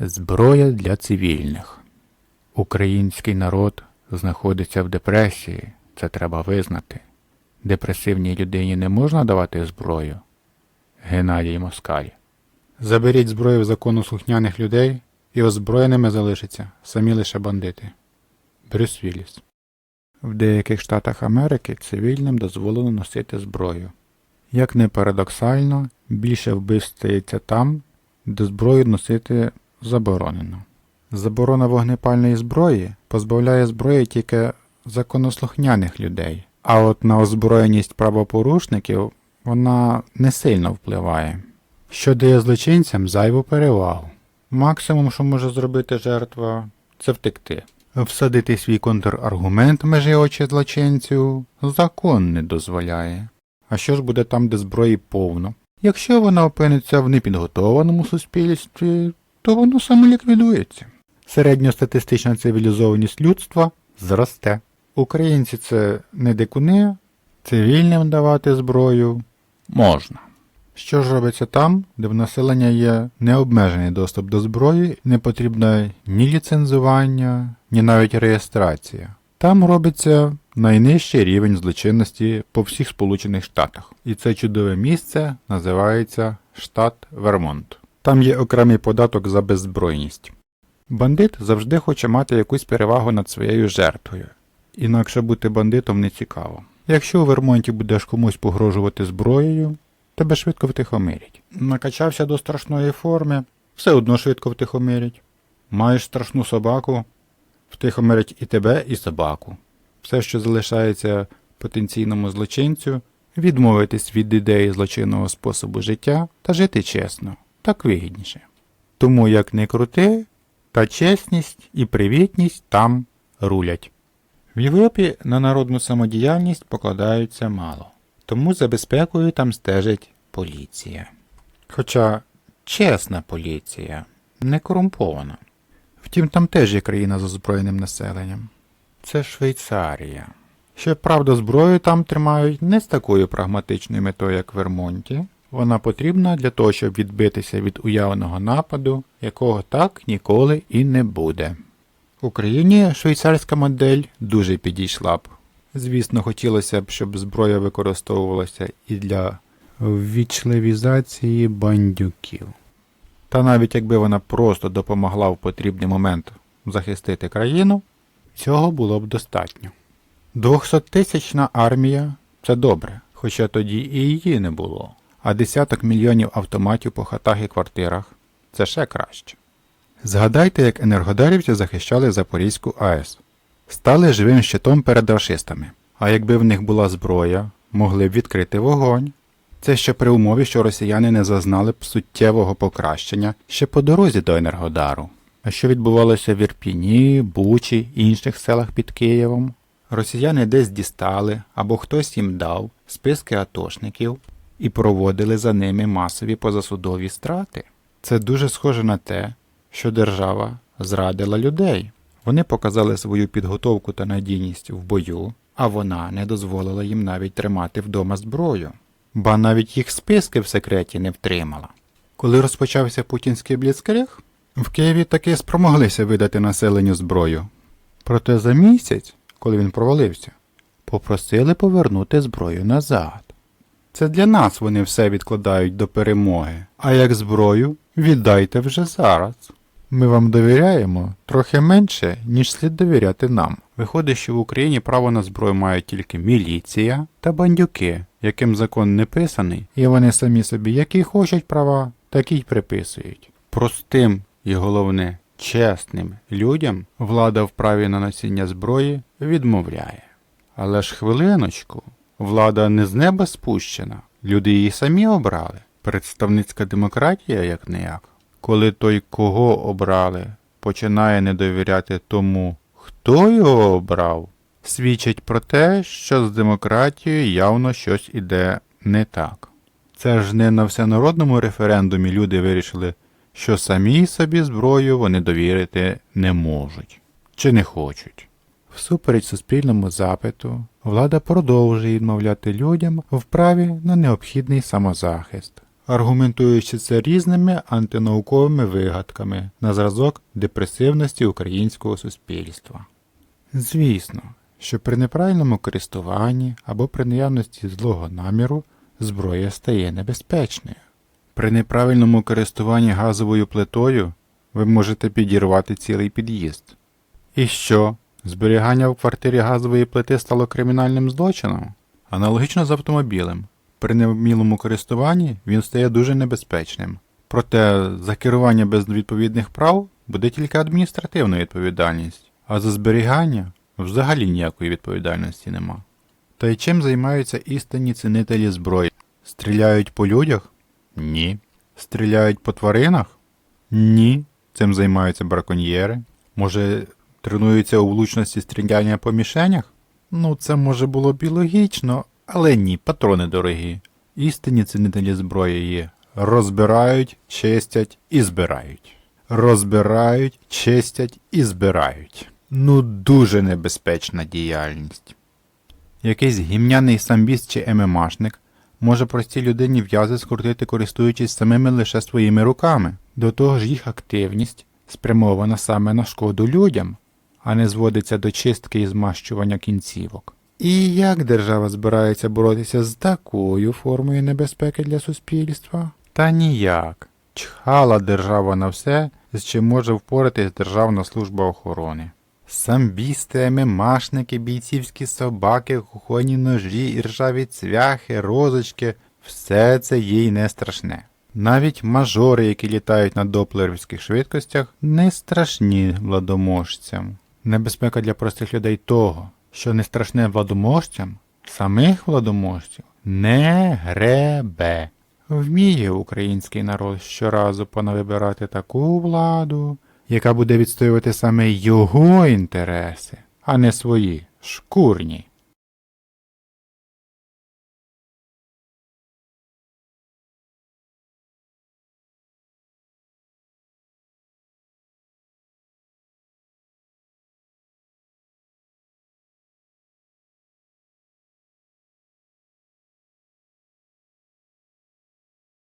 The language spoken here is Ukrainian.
Зброя для цивільних. Український народ знаходиться в депресії, це треба визнати. Депресивній людині не можна давати зброю. Геннадій Москаль. Заберіть зброю в законослухняних людей, і озброєними залишаться самі лише бандити. Брюс Вілліс. В деяких штатах Америки цивільним дозволено носити зброю. Як не парадоксально, більше вбивств стається там, де зброю носити заборонено. Заборона вогнепальної зброї позбавляє зброї тільки законослухняних людей, а от на озброєність правопорушників вона не сильно впливає, що дає злочинцям зайву перевагу. Максимум, що може зробити жертва, це втекти. Всадити свій контраргумент межі очі злочинцю закон не дозволяє. А що ж буде там, де зброї повно? Якщо вона опиниться в непідготованому суспільстві, то воно самоліквідується. Середньостатистична цивілізованість людства зросте. Українці це не дикуни, цивільним давати зброю можна. Що ж робиться там, де в населення є необмежений доступ до зброї, не потрібно ні ліцензування, ні навіть реєстрація. Там робиться найнижчий рівень злочинності по всіх Сполучених Штатах. І це чудове місце називається штат Вермонт. Там є окремий податок за беззбройність. Бандит завжди хоче мати якусь перевагу над своєю жертвою. Інакше бути бандитом не цікаво. Якщо у Вермонті будеш комусь погрожувати зброєю, тебе швидко втихомирять. Накачався до страшної форми, все одно швидко втихомирять. Маєш страшну собаку, втихомирять і тебе, і собаку. Все, що залишається потенційному злочинцю, відмовитись від ідеї злочинного способу життя та жити чесно, так вигідніше. Тому як не крути, та чесність і привітність там рулять. В Європі на народну самодіяльність покладаються мало, тому за безпекою там стежить поліція. Хоча чесна поліція, не корумпована. Втім, там теж є країна з озброєним населенням. Це Швейцарія. Щоправда, зброю там тримають не з такою прагматичною метою, як в Вермонті. Вона потрібна для того, щоб відбитися від уявного нападу, якого так ніколи і не буде. Україні швейцарська модель дуже підійшла б. Звісно, хотілося б, щоб зброя використовувалася і для ввічливізації бандюків. Та навіть якби вона просто допомогла в потрібний момент захистити країну, цього було б достатньо. Двохсоттисячна армія це добре, хоча тоді і її не було, а десяток мільйонів автоматів по хатах і квартирах це ще краще. Згадайте, як енергодарівці захищали Запорізьку АЕС, стали живим щитом перед рашистами, а якби в них була зброя, могли б відкрити вогонь. Це ще при умові, що росіяни не зазнали б суттєвого покращення ще по дорозі до Енергодару. А що відбувалося в Ірпіні, Бучі інших селах під Києвом? Росіяни десь дістали або хтось їм дав списки атошників і проводили за ними масові позасудові страти. Це дуже схоже на те, що держава зрадила людей. Вони показали свою підготовку та надійність в бою, а вона не дозволила їм навіть тримати вдома зброю, ба навіть їх списки в секреті не втримала. Коли розпочався путінський бліцкриг, в Києві таки спромоглися видати населенню зброю. Проте за місяць, коли він провалився, попросили повернути зброю назад. Це для нас вони все відкладають до перемоги, а як зброю віддайте вже зараз. Ми вам довіряємо трохи менше, ніж слід довіряти нам. Виходить, що в Україні право на зброю мають тільки міліція та бандюки, яким закон не писаний, і вони самі собі які хочуть права, такі й приписують. Простим і головне, чесним людям влада в праві на носіння зброї відмовляє. Але ж хвилиночку, влада не з неба спущена, люди її самі обрали. Представницька демократія як не. Коли той, кого обрали, починає не довіряти тому, хто його обрав, свідчить про те, що з демократією явно щось іде не так. Це ж не на всенародному референдумі люди вирішили, що самі собі зброю вони довірити не можуть чи не хочуть. Всупереч суспільному запиту, влада продовжує відмовляти людям в праві на необхідний самозахист. аргументуючи це різними антинауковими вигадками на зразок депресивності українського суспільства. Звісно, що при неправильному користуванні або при наявності злого наміру зброя стає небезпечною. При неправильному користуванні газовою плитою ви можете підірвати цілий під'їзд. І що? Зберігання в квартирі газової плити стало кримінальним злочином? Аналогічно з автомобілем. При невмілому користуванні він стає дуже небезпечним. Проте за керування без відповідних прав буде тільки адміністративна відповідальність, а за зберігання взагалі ніякої відповідальності нема. Та й чим займаються істинні цінителі зброї? Стріляють по людях? Ні. Стріляють по тваринах? Ні. Цим займаються браконьєри. Може, тренуються у влучності стріляння по мішенях? Ну, це може було б і логічно, але ні, патрони дорогі. Істинні цінителі зброї є. Розбирають, чистять і збирають. Розбирають, чистять і збирають. Ну, дуже небезпечна діяльність. Якийсь гімняний самбіст чи ММАшник може простій людині в'язи скрутити, користуючись самими лише своїми руками. До того ж їх активність спрямована саме на шкоду людям, а не зводиться до чистки і змащування кінцівок. І як держава збирається боротися з такою формою небезпеки для суспільства? Та ніяк. Чхала держава на все, з чим може впоратись Державна служба охорони. Самбісти, ММАшники, бійцівські собаки, кухонні ножі, іржаві цвяхи, розочки все це їй не страшне. Навіть мажори, які літають на доплерівських швидкостях, не страшні владоможцям. Небезпека для простих людей того, що не страшне владоможцям, самих владоможців не гребе. Вміє український народ щоразу понавибирати таку владу, яка буде відстоювати саме його інтереси, а не свої шкурні.